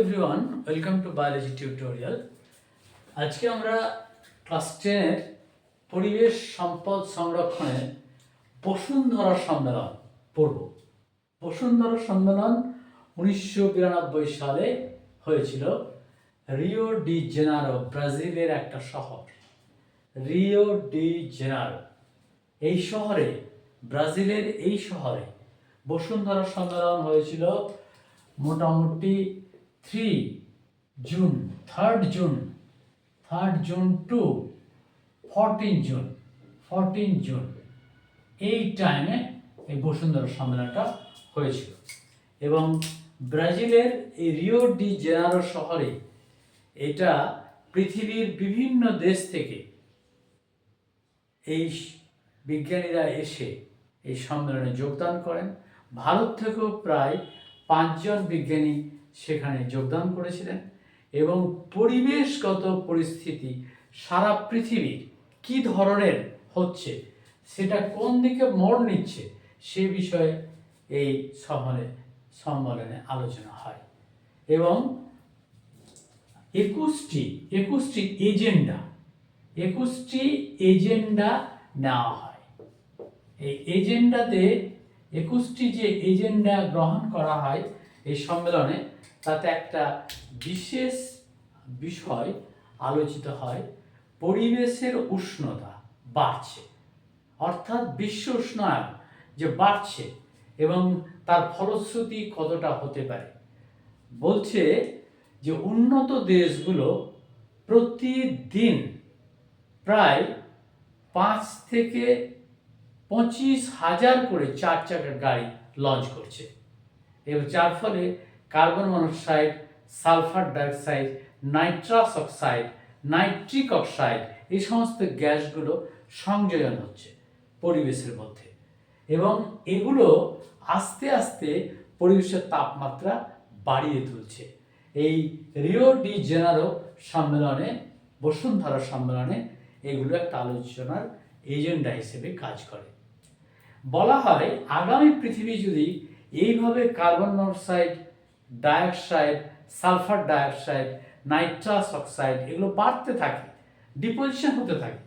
Everyone welcome to biology tutorial আজকে আমরা class টেনের পরিবেশ সম্পদ সংরক্ষণের বসুন্ধরা সম্মেলন পড়ব। বসুন্ধরা সম্মেলন উনিশশো বিরানব্বই সালে হয়েছিল। রিও ডি জেনারো, ব্রাজিলের একটা শহর। রিও ডি জেনারো, এই শহরে, ব্রাজিলের এই শহরে বসুন্ধরা সম্মেলন হয়েছিল মোটামুটি three June third June third June to fourteen June fourteen June এই টাইমে এই বসুন্ধরা সম্মেলনটা হয়েছিল। এবং ব্রাজিলের এই রিও ডি জেনারো শহরে এটা পৃথিবীর বিভিন্ন দেশ থেকে এই বিজ্ঞানীরা এসে এই সম্মেলনে যোগদান করেন। ভারত থেকেও প্রায় পাঁচজন বিজ্ঞানী সেখানে যোগদান করেছিলেন এবং পরিবেশগত পরিস্থিতি, সারা পৃথিবীর কি ধরনের হচ্ছে, সেটা কোন দিকে মোড় নিচ্ছে, সে বিষয়ে এই সম্মেলনে সম্মেলনে আলোচনা হয়। এবং একুশটি একুশটি এজেন্ডা একুশটি এজেন্ডা নেওয়া হয়। এই এজেন্ডাতে একুশটি যে এজেন্ডা গ্রহণ করা হয় এই সম্মেলনে তাতে একটা বিশেষ বিষয় আলোচিত হয়। পরিবেশের উষ্ণতা বাড়ছে। অর্থাৎ বিশ্ব উষ্ণায়ন যে বাড়ছে এবং তার ফলশ্রুতি কতটা হতে পারে। বলছে যে উন্নত দেশগুলো প্রতিদিন প্রায় পাঁচ থেকে পঁচিশ হাজার করে চার চাকার গাড়ি লঞ্চ করছে। এবং যার ফলে carbon monoxide, sulphur dioxide, nitrous oxide, nitric oxide এই সমস্ত গ্যাসগুলো সংযোজন হচ্ছে পরিবেশের মধ্যে। এবং এগুলো আস্তে আস্তে পরিবেশের তাপমাত্রা বাড়িয়ে তুলছে। এই রিও ডি জেনারো সম্মেলনে, বসুন্ধরা সম্মেলনে এগুলো একটা আলোচনার এজেন্ডা হিসেবে কাজ করে। বলা হয়, আগামী পৃথিবী যদি এইভাবে carbon monoxide, dioxide, sulphur dioxide, nitrous oxide এগুলো বাড়তে থাকে, ডিপোজিশন হতে থাকে।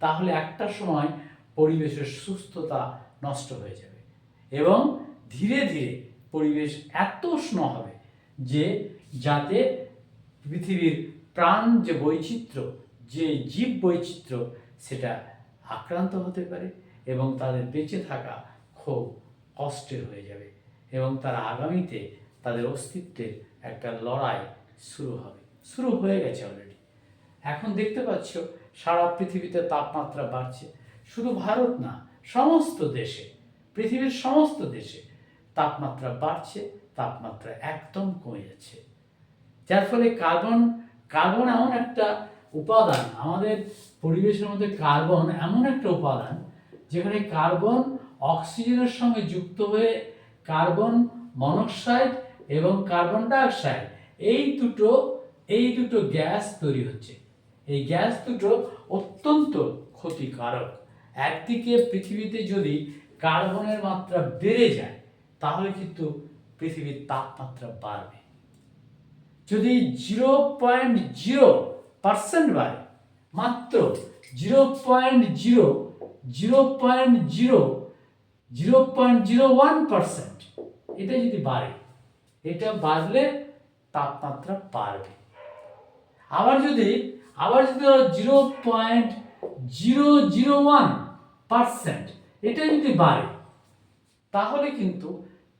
তাহলে একটা সময় পরিবেশের সুস্থতা নষ্ট হয়ে যাবে এবং ধীরে ধীরে পরিবেশ এত উষ্ণ হবে যে যাতে পৃথিবীর প্রাণ যে বৈচিত্র্য, যে জীব বৈচিত্র্য, সেটা আক্রান্ত হতে পারে এবং তাদের বেঁচে থাকা খুব কষ্টের হয়ে যাবে। এবং তারা আগামীতে তাদের অস্তিত্বের একটা লড়াই শুরু হবে। শুরু হয়ে গেছে অলরেডি এখন দেখতে পাচ্ছ, সারা পৃথিবীতে তাপমাত্রা বাড়ছে। শুধু ভারত না, সমস্ত দেশে, পৃথিবীর সমস্ত দেশে তাপমাত্রা বাড়ছে, তাপমাত্রা একদম কমে যাচ্ছে। যার ফলে কার্বন কার্বন এমন একটা উপাদান, আমাদের পরিবেশের মধ্যে কার্বন এমন একটা উপাদান, যেখানে কার্বন অক্সিজেনের সঙ্গে যুক্ত হয়ে কার্বন মনোক্সাইড এবং কার্বন ডাইঅক্সাইড। এই দুটো এই দুটো গ্যাস তৈরি হচ্ছে। এই গ্যাস দুটো অত্যন্ত ক্ষতিকারক। একদিকে পৃথিবীতে যদি কার্বনের মাত্রা বেড়ে যায়, তাহলে কিন্তু পৃথিবীর তাপমাত্রা বাড়বে। যদি জিরো পয়েন্ট জিরো পার্সেন্ট বাড়ে, মাত্র zero point zero zero point zero zero point zero one percent. এটা যদি বাড়ে, এটা বাড়লে তাপমাত্রা বাড়বে। আবার যদি আবার যদি zero point zero zero one percent, এটা যদি বাড়ে, তাহলে কিন্তু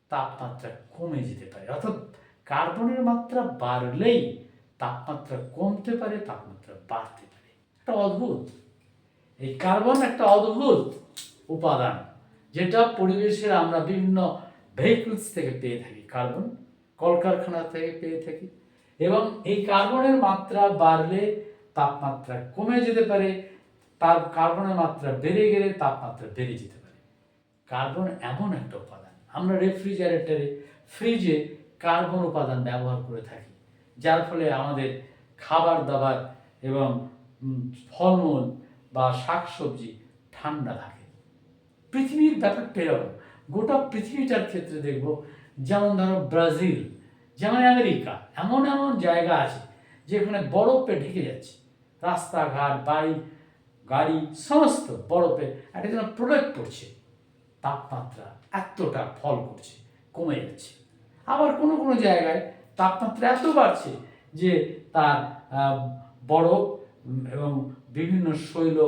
তাপমাত্রা কমে যেতে পারে। অর্থাৎ কার্বনের মাত্রা বাড়লেই তাপমাত্রা কমতে পারে, তাপমাত্রা বাড়তে পারে। একটা অদ্ভুত। এই কার্বন একটা অদ্ভুত উপাদান। যেটা পরিবেশের আমরা বিভিন্ন ভেহিকলস থেকে পেয়ে থাকি কার্বন কলকারখানা থেকে পেয়ে থাকি। এবং এই কার্বনের মাত্রা বাড়লে তাপমাত্রা কমে যেতে পারে, তার কার্বনের মাত্রা বেড়ে গেলে তাপমাত্রা বেড়ে যেতে পারে। কার্বন এমন একটা উপাদান। আমরা রেফ্রিজারেটরে ফ্রিজে কার্বন উপাদান ব্যবহার করে থাকি, যার ফলে আমাদের খাবার দাবার এবং ফলমূল বা শাকসবজি ঠান্ডা থাকে। পৃথিবীর ব্যাপারটা এরকম গোটা পৃথিবীটার ক্ষেত্রে দেখব, যেমন ধরো ব্রাজিল, যেমন আমেরিকা, এমন এমন জায়গা আছে যেখানে বরফে ঢেকে যাচ্ছে। রাস্তাঘাট, বাড়ি, গাড়ি, সমস্ত বরফে একটা যেন প্রলেপ পড়ছে। তাপমাত্রা এতটা ফল করছে, কমে যাচ্ছে। আবার কোনো কোনো জায়গায় তাপমাত্রা এত বাড়ছে যে তার বরফ এবং বিভিন্ন শৈল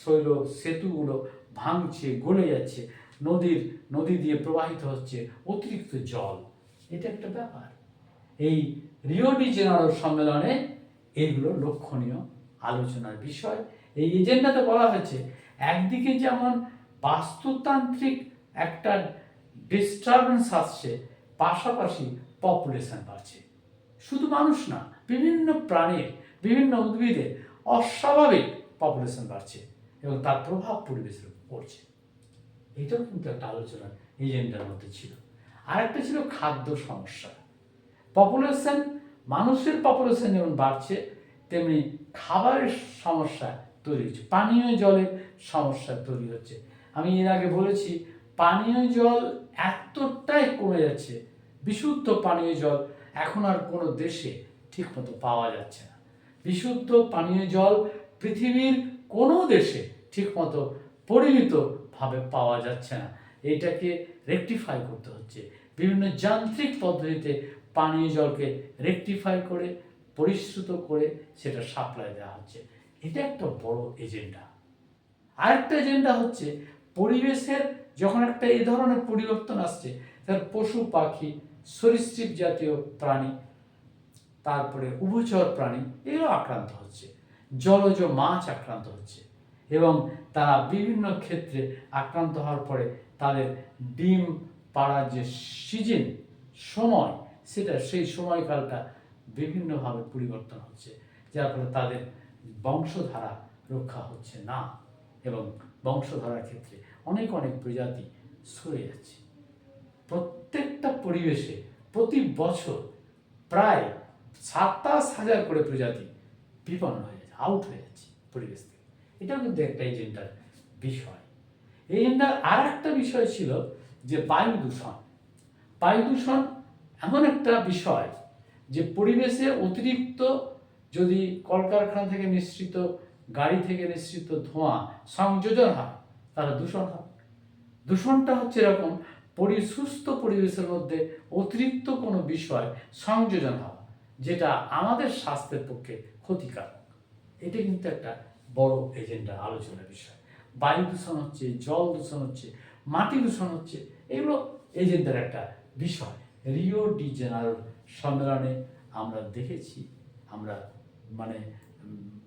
শৈল সেতুগুলো ভাঙছে, গলে যাচ্ছে, নদীর, নদী দিয়ে প্রবাহিত হচ্ছে অতিরিক্ত জল। এটা একটা ব্যাপার। এই রিও ডি সম্মেলনে এইগুলো লক্ষণীয় আলোচনার বিষয়। এই এজেন্ডাতে বলা হয়েছে, একদিকে যেমন বাস্তুতান্ত্রিক একটা ডিস্টারবেন্স আসছে, পাশাপাশি পপুলেশন বাড়ছে। শুধু মানুষ না, বিভিন্ন প্রাণীর, বিভিন্ন উদ্ভিদের অস্বাভাবিক পপুলেশন বাড়ছে এবং তার প্রভাব পরিবেশের উপর। পড়ছে। এটাও কিন্তু একটা আলোচনার এজেন্ডার মধ্যে ছিল। আরেকটা ছিল খাদ্য সমস্যা। পপুলেশন মানুষের পপুলেশন যেমন বাড়ছে, তেমনি খাবারের সমস্যা তৈরি হচ্ছে। পানীয় জলের সমস্যা তৈরি হচ্ছে। আমি এর আগে বলেছি, পানীয় জল এতটাই কমে যাচ্ছে, বিশুদ্ধ পানীয় জল এখন আর কোনো দেশে ঠিকমতো পাওয়া যাচ্ছে না। বিশুদ্ধ পানীয় জল পৃথিবীর কোনো দেশে ঠিকমতো পরিমিতভাবে পাওয়া যাচ্ছে না। এটাকে রেকটিফাই করতে হচ্ছে। বিভিন্ন যান্ত্রিক পদ্ধতিতে পানীয় জলকে রেকটিফাই করে, পরিশ্রুত করে সেটা সাপ্লাই দেওয়া হচ্ছে। এটা একটা বড় এজেন্ডা আরেকটা এজেন্ডা হচ্ছে পরিবেশের যখন একটা এই ধরনের পরিবর্তন আসছে, তার পশু, পাখি, সরীসৃপ জাতীয় প্রাণী, তারপরে উভচর প্রাণী, এগুলো আক্রান্ত হচ্ছে। জলজ মাছ আক্রান্ত হচ্ছে। এবং তারা বিভিন্ন ক্ষেত্রে আক্রান্ত হওয়ার পরে তাদের ডিম পাড়ার যে সিজন, সময়, সেটা সেই সময়কালটা বিভিন্নভাবে পরিবর্তন হচ্ছে, যার ফলে তাদের বংশধারা রক্ষা হচ্ছে না এবং বংশধারার ক্ষেত্রে অনেক অনেক প্রজাতি সরে যাচ্ছে। প্রত্যেকটা পরিবেশে প্রতি বছর প্রায় সাতাশ হাজার করে প্রজাতি বিপন্ন হয়ে যাচ্ছে আউট হয়ে যাচ্ছে পরিবেশ এটাও কিন্তু একটা এজেন্ডার বিষয়। এজেন্ডার আর একটা বিষয় ছিল যে বায়ু দূষণ। বায়ু দূষণ এমন একটা বিষয় যে পরিবেশে অতিরিক্ত যদি কলকারখানা থেকে নিঃসৃত, গাড়ি থেকে নিঃসৃত ধোঁয়া সংযোজন হয়, তাহলে দূষণ হয়। দূষণটা হচ্ছে এরকম পরি সুস্থ পরিবেশের মধ্যে অতিরিক্ত কোনো বিষয় সংযোজন হওয়া, যেটা আমাদের স্বাস্থ্যের পক্ষে ক্ষতিকারক। এটা কিন্তু একটা বড় এজেন্ডা, আলোচনার বিষয়। বায়ু দূষণ হচ্ছে, জল দূষণ হচ্ছে, মাটি দূষণ হচ্ছে, এগুলো এজেন্ডার একটা বিষয়। রিও ডি জেনারোর সম্মেলনে আমরা দেখেছি, আমরা মানে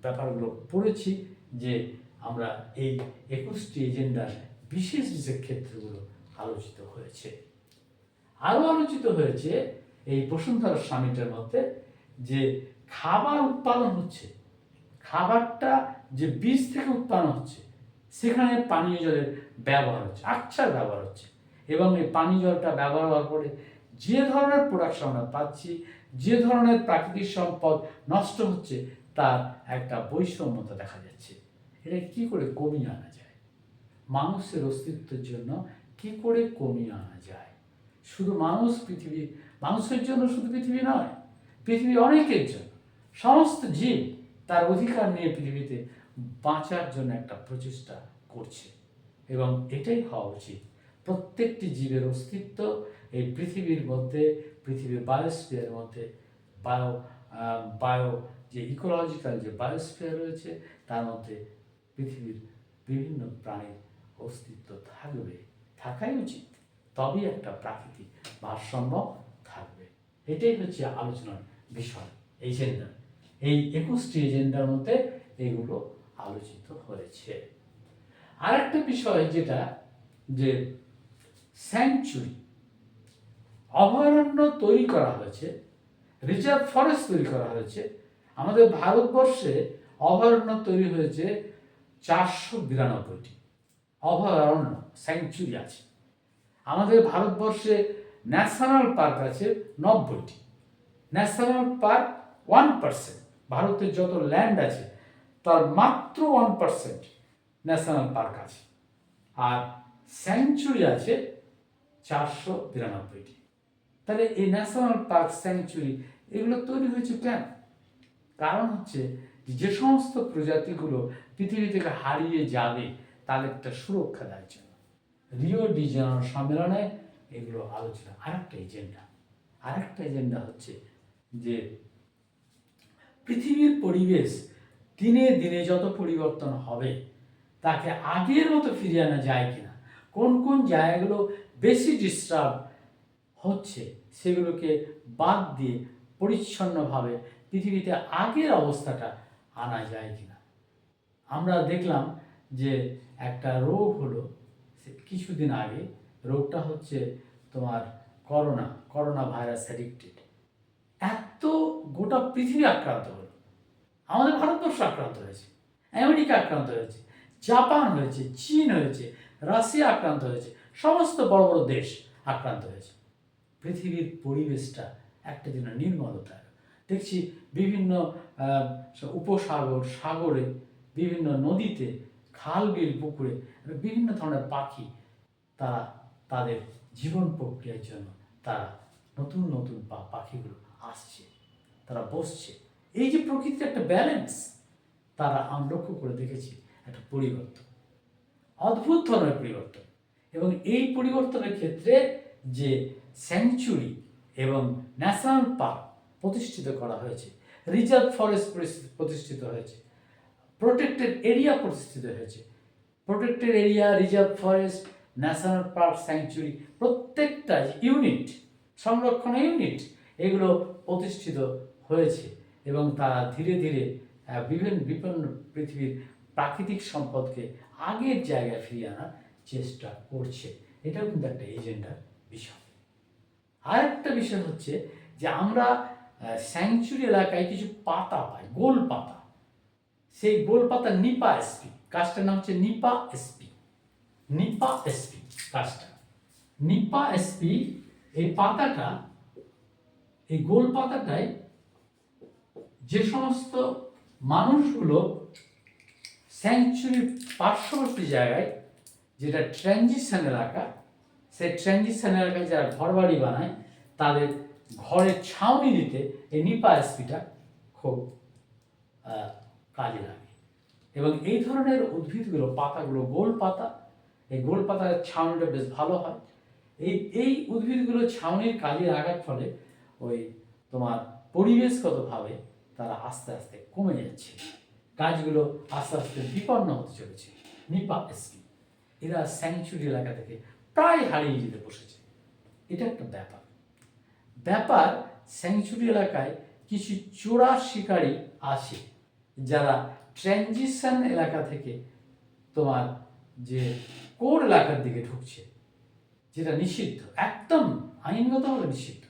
ব্যাপারগুলো পড়েছি যে আমরা এই একুশটি এজেন্ডার বিশেষ বিশেষ ক্ষেত্রগুলো আলোচিত হয়েছে। আরও আলোচিত হয়েছে এই বসুন্ধরা সামিটের মধ্যে যে খাবার উৎপাদন হচ্ছে। খাবারটা যে বীজ থেকে উৎপাদন হচ্ছে, সেখানে পানীয় জলের ব্যবহার হচ্ছে, আচ্ছার ব্যবহার হচ্ছে। এবং এই পানীয় জলটা ব্যবহার হওয়ার পরে যে ধরনের প্রোডাকশন আমরা পাচ্ছি, যে ধরনের প্রাকৃতিক সম্পদ নষ্ট হচ্ছে, তার একটা বৈষম্যতা দেখা যাচ্ছে। এটা কি করে কমিয়ে আনা যায়? মানুষের অস্তিত্বের জন্য কি করে কমিয়ে আনা যায়? শুধু মানুষ পৃথিবী, মানুষের জন্য শুধু পৃথিবী নয়, পৃথিবী অনেকের জন্য, সমস্ত জীব তার অধিকার নিয়ে পৃথিবীতে বাঁচার জন্য একটা প্রচেষ্টা করছে। এবং এটাই হওয়া উচিত। প্রত্যেকটি জীবের অস্তিত্ব এই পৃথিবীর মধ্যে, পৃথিবীর বায়োস্ফিয়ারের মধ্যে বায়ো বায়ো যে ইকোলজিক্যাল যে বায়োস্ফিয়ার রয়েছে, তার মধ্যে পৃথিবীর বিভিন্ন প্রাণীর অস্তিত্ব থাকবে, থাকাই উচিত। তবেই একটা প্রাকৃতিক ভারসাম্য থাকবে। এটাই হচ্ছে আলোচনার বিষয়। এজেন্ডা এই একুশটি এজেন্ডার মধ্যে এগুলো আলোচিত হয়েছে। আরেকটা বিষয় যেটা যে স্যাংচুরি, অভয়ারণ্য তৈরি করা হয়েছে, রিজার্ভ ফরেস্ট তৈরি করা হয়েছে। আমাদের ভারতবর্ষে অভয়ারণ্য তৈরি হয়েছে চারশো বিরানব্বইটি। অভয়ারণ্য, স্যাংচুরি আছে। আমাদের ভারতবর্ষে ন্যাশনাল পার্ক আছে নব্বইটি। National park one percent. ভারতের যত ল্যান্ড আছে, তার মাত্র ওয়ান পার্সেন্ট ন্যাশনাল পার্ক আছে। আর স্যাংচুরি আছে চারশো বিরানব্বইটি তাহলে এই ন্যাশনাল পার্ক স্যাংচুরি এগুলো তৈরি হয়েছে কেন? কারণ হচ্ছে যে সমস্ত প্রজাতিগুলো পৃথিবী থেকে হারিয়ে যাবে তাদের একটা সুরক্ষা দেওয়ার জন্য। রিও ডি জেনারেল সম্মেলনে এগুলো আলোচনা। আরেকটা এজেন্ডা আরেকটা এজেন্ডা হচ্ছে যে পৃথিবীর পরিবেশ দিনে দিনে যত পরিবর্তন হবে, তাকে আগের মতো ফিরিয়ে আনা যায় কিনা, কোন কোন জায়গাগুলো বেশি ডিস্টার্ব হচ্ছে, সেগুলোকে বাদ দিয়ে পরিচ্ছন্নভাবে পৃথিবীতে আগের অবস্থাটা আনা যায় কিনা। আমরা দেখলাম যে একটা রোগ হলো কিছুদিন আগে, রোগটা হচ্ছে তোমার করোনা করোনা ভাইরাস অ্যাডিক্টেড এত গোটা পৃথিবী আক্রান্ত হলো আমাদের ভারতবর্ষ আক্রান্ত হয়েছে, আমেরিকা আক্রান্ত হয়েছে, জাপান হয়েছে, চীন হয়েছে, রাশিয়া আক্রান্ত হয়েছে, সমস্ত বড় বড় দেশ আক্রান্ত হয়েছে পৃথিবীর পরিবেশটা একটা যেন নির্মলতা। দেখছি বিভিন্ন উপসাগর, সাগরে, বিভিন্ন নদীতে, খাল, বিল, পুকুরে, বিভিন্ন ধরনের পাখি, তারা তাদের জীবন প্রক্রিয়ার জন্য তারা নতুন নতুন পাখিগুলো আসছে, তারা বসছে। এই যে প্রকৃতির একটা ব্যালেন্স তারা আমি লক্ষ্য করে দেখেছি একটা পরিবর্তন, অদ্ভুত ধরনের পরিবর্তন। এবং এই পরিবর্তনের ক্ষেত্রে যে স্যাংচুরি এবং ন্যাশনাল পার্ক প্রতিষ্ঠিত করা হয়েছে রিজার্ভ ফরেস্ট প্রতিষ্ঠিত হয়েছে প্রোটেক্টেড এরিয়া প্রতিষ্ঠিত হয়েছে protected area reserve forest national park sanctuary প্রত্যেকটা ইউনিট সংরক্ষণ ইউনিট এগুলো প্রতিষ্ঠিত হয়েছে এবং তারা ধীরে ধীরে বিভিন্ন বিপন্ন পৃথিবীর প্রাকৃতিক সম্পদকে আগের জায়গায় ফিরিয়ে আনার চেষ্টা করছে। এটাও কিন্তু একটা এজেন্ডার বিষয়। আরেকটা বিষয় হচ্ছে যে আমরা স্যাংচুরি এলাকায় কিছু পাতা পাই, গোল পাতা। সেই গোল পাতা নিপা এসপি গাছটার নাম হচ্ছে নিপা এসপি নিপা এসপি গাছটা নিপা এসপি এই পাতাটা এই গোল পাতাটায় যে সমস্ত মানুষগুলো স্যাংচুরির পার্শ্ববর্তী জায়গায় যেটা ট্রানজিশন এলাকা, সেই ট্রানজিশন এলাকায় যারা ঘরবাড়ি বানায়, তাদের ঘরের ছাউনি দিতে এই নিপা এসপিটা খুব কাজে লাগে। এবং এই ধরনের উদ্ভিদগুলো, পাতাগুলো, গোল পাতা, এই গোল পাতার ছাউনিটা বেশ ভালো হয়। এই এই উদ্ভিদগুলো ছাউনির কাজে লাগার ফলে ওই তোমার পরিবেশগতভাবে তারা আস্তে আস্তে কমে যাচ্ছে। গাছগুলো আস্তে আস্তে বিপন্ন হতে চলেছে। নিপা এসপি। এরা স্যাংচুরি এলাকা থেকে প্রায় হারিয়ে যেতে বসেছে। এটা একটা ব্যাপার। ব্যাপার, স্যাংচুরি এলাকায় কিছু চোরা শিকারী আসে, যারা ট্রানজিশন এলাকা থেকে তোমার যে কোর এলাকার দিকে ঢুকছে, যেটা নিষিদ্ধ, একদম আইনগতভাবে নিষিদ্ধ।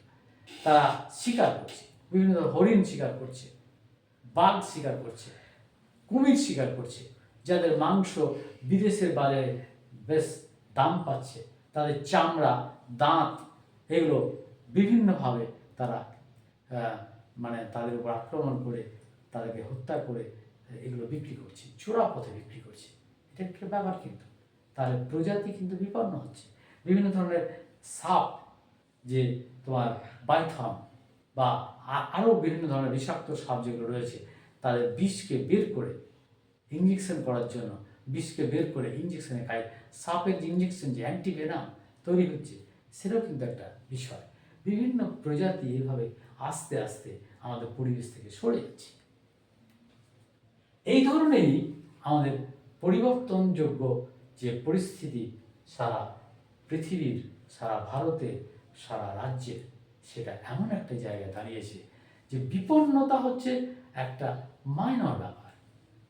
তারা শিকার করছে। বিভিন্ন ধরনের হরিণ শিকার করছে, বাঘ শিকার করছে, কুমির শিকার করছে, যাদের মাংস বিদেশের বাজারে বেশ দাম পাচ্ছে। তাদের চামড়া, দাঁত এগুলো বিভিন্নভাবে তারা মানে তাদের উপর আক্রমণ করে তাদেরকে হত্যা করে এগুলো বিক্রি করছে, চোরা পথে বিক্রি করছে। এটা একটা ব্যাপার কিন্তু। তাহলে প্রজাতি কিন্তু বিপন্ন হচ্ছে। বিভিন্ন ধরনের সাপ যে তোমার পাইথন বা আরও বিভিন্ন ধরনের বিষাক্ত সাপ যেগুলো রয়েছে, তাদের বিষকে বের করে ইঞ্জেকশন করার জন্য, বিষকে বের করে ইঞ্জেকশনে খায় সাপের যে ইঞ্জেকশন যে অ্যান্টিভেনাম তৈরি হচ্ছে, সেটাও কিন্তু একটা বিষয়। বিভিন্ন প্রজাতি এভাবে আস্তে আস্তে আমাদের পরিবেশ থেকে সরে যাচ্ছে। এই ধরনেরই আমাদের পরিবর্তনযোগ্য যে পরিস্থিতি সারা পৃথিবীর, সারা ভারতের সারা রাজ্যের সেটা এমন একটা জায়গায় দাঁড়িয়েছে যে বিপন্নতা হচ্ছে একটা মাইনর ব্যাপার।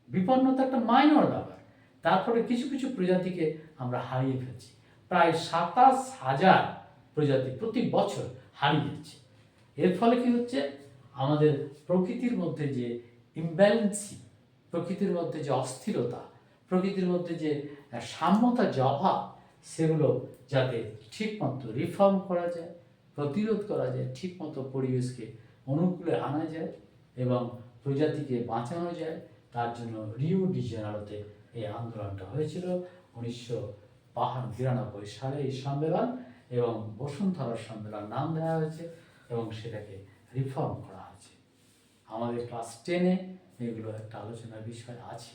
বিপন্নতা একটা মাইনর ব্যাপার। তারপরে কিছু কিছু প্রজাতিকে আমরা হারিয়ে ফেলছি। প্রায় সাতাশ হাজার প্রজাতি প্রতি বছর হারিয়ে যাচ্ছে। এর ফলে কি হচ্ছে? আমাদের প্রকৃতির মধ্যে যে ইমব্যালেন্সি প্রকৃতির মধ্যে যে অস্থিরতা, প্রকৃতির মধ্যে যে সাম্যতা যে অভাব সেগুলো যাতে ঠিকমতো রিফর্ম করা যায়, প্রতিরোধ করা যায়, ঠিকমতো পরিবেশকে অনুকূলে আনা যায় এবং প্রজাতিকে বাঁচানো যায়, তার জন্য রিও ডি জেনারোতে এই আন্দোলনটা হয়েছিল। উনিশশো বাহান্ন, বিরানব্বই সালে এই সম্মেলন এবং বসুন্ধরা সম্মেলন নাম দেওয়া হয়েছে এবং সেটাকে রিফর্ম করা হয়েছে। আমাদের ক্লাস টেনে এগুলো একটা আলোচনার বিষয় আছে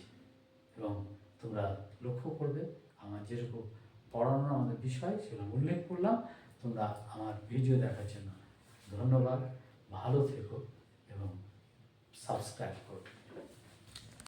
এবং তোমরা লক্ষ্য করবে, আমার যেরকম পড়ানো আমাদের বিষয়, সেগুলো উল্লেখ করলাম। তোমরা আমার ভিডিও দেখার জন্য ধন্যবাদ। ভালো থেকো এবং সাবস্ক্রাইব করো।